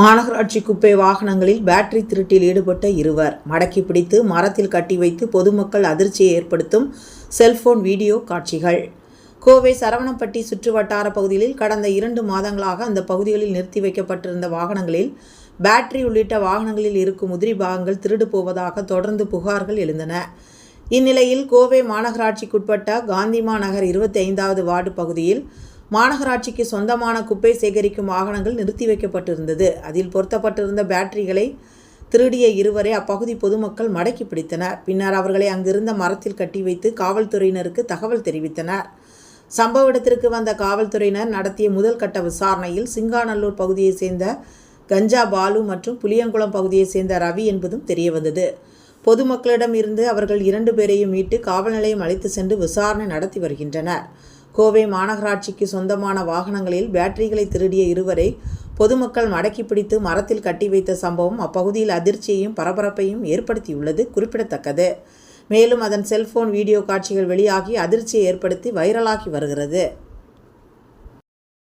மாநகராட்சி குப்பை வாகனங்களில் பேட்டரி திருட்டில் ஈடுபட்ட இருவர். மடக்கி பிடித்து மரத்தில் கட்டி வைத்து பொதுமக்கள் அதிர்ச்சியை ஏற்படுத்தும் செல்போன் வீடியோ காட்சிகள். கோவை சரவணப்பட்டி சுற்றுவட்டார பகுதிகளில் கடந்த இரண்டு மாதங்களாக அந்த பகுதிகளில் நிறுத்தி வைக்கப்பட்டிருந்த வாகனங்களில் பேட்டரி உள்ளிட்ட வாகனங்களில் இருக்கும் உதிரி பாகங்கள் திருடு போவதாக தொடர்ந்து புகார்கள் எழுந்தன. இந்நிலையில் கோவை மாநகராட்சிக்குட்பட்ட காந்திமா நகர் இருபத்தி ஐந்தாவது வார்டு பகுதியில் மாநகராட்சிக்கு சொந்தமான குப்பை சேகரிக்கும் வாகனங்கள் நிறுத்தி வைக்கப்பட்டிருந்தது. அதில் பொருத்தப்பட்டிருந்த பேட்டரிகளை திருடிய இருவரை அப்பகுதி பொதுமக்கள் மடக்கி பிடித்தனர். பின்னர் அவர்களை அங்கிருந்த மரத்தில் கட்டி வைத்து காவல்துறையினருக்கு தகவல் தெரிவித்தனர். சம்பவ இடத்திற்கு வந்த காவல்துறையினர் நடத்திய முதல் கட்ட விசாரணையில் சிங்காநல்லூர் பகுதியைச் சேர்ந்த கஞ்சா பாலு மற்றும் புளியங்குளம் பகுதியைச் சேர்ந்த ரவி என்பதும் தெரியவந்தது. பொதுமக்களிடம் இருந்து அவர்கள் இரண்டு பேரையும் மீட்டு காவல் நிலையம் அழைத்து சென்று விசாரணை நடத்தி வருகின்றனர். கோவை மாநகராட்சிக்கு சொந்தமான வாகனங்களில் பேட்டரிகளை திருடிய இருவரை பொதுமக்கள் மடக்கி பிடித்து மரத்தில் கட்டி வைத்த சம்பவம் அப்பகுதியில் அதிர்ச்சியையும் பரபரப்பையும் ஏற்படுத்தியுள்ளது குறிப்பிடத்தக்கது. மேலும் அதன் செல்போன் வீடியோ காட்சிகள் வெளியாகி அதிர்ச்சியை ஏற்படுத்தி வைரலாகி வருகிறது.